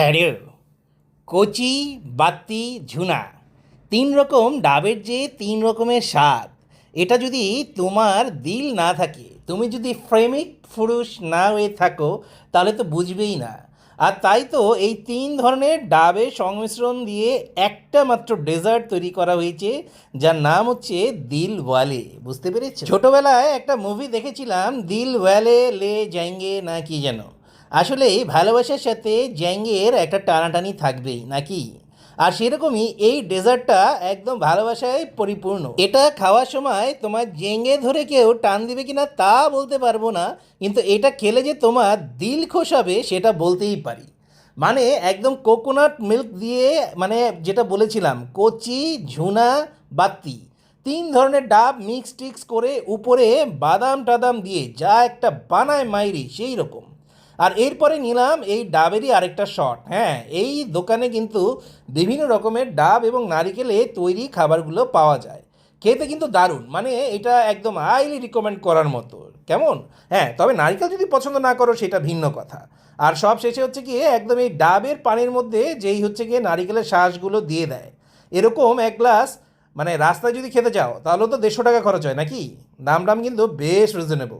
হ্যাঁ কচি, বাত্তি, ঝুনা। তিন রকম ডাবের যে তিন রকমের স্বাদ। এটা যদি তোমার দিল না থাকে, তুমি যদি প্রেমিক পুরুষ না হয়ে থাকো, তাহলে তো বুঝবেই না। আর তাই তো এই তিন ধরনের ডাবের সংমিশ্রণ দিয়ে একটা মাত্র ডেজার্ট তৈরি করা হয়েছে, যার নাম হচ্ছে দিল ওয়ালে। বুঝতে পেরেছ? ছোটবেলায় একটা মুভি দেখেছিলাম, দিল ওয়ালে লে জায়েঙ্গে না কি যেন। আসলে ভালোবাসার সাথে জ্যাঙ্গের একটা টানাটানি থাকবেই, নাকি? আর সেরকমই এই ডেজার্টটা একদম ভালোবাসায় পরিপূর্ণ। এটা খাওয়ার সময় তোমার জেঙ্গে ধরে কেউ টান দিবে কিনা তা বলতে পারব না, কিন্তু এটা খেলে যে তোমার দিল খোসাবে সেটা বলতেই পারি। মানে একদম কোকোনাট মিল্ক দিয়ে মানে যেটা বলেছিলাম, কচি, ঝুনা, বাত্তি। তিন ধরনের ডাব মিক্স টিক্স করে উপরে বাদাম টাদাম দিয়ে যা একটা বানায় মাইরি, সেই রকম। আর এরপরে নিলাম এই ডাবেরই আরেকটা শট। হ্যাঁ এই দোকানে কিন্তু বিভিন্ন রকমের ডাব এবং নারিকেলে তৈরি খাবারগুলো পাওয়া যায়। খেতে কিন্তু দারুণ। মানে এটা একদম হাইলি রিকমেন্ড করার মতো। কেমন? হ্যাঁ তবে নারকেল যদি পছন্দ না করো, সেটা ভিন্ন কথা। আর সব শেষে হচ্ছে গিয়ে একদম এই ডাবের পানির মধ্যে যেই হচ্ছে গিয়ে নারিকেলের শ্বাসগুলো দিয়ে দেয়। এরকম এক গ্লাস মানে রাস্তায় যদি খেতে চাও, তাহলে তো দেড়শো টাকা খরচ হয় নাকি? দাম দাম কিন্তু বেশ রিজনেবল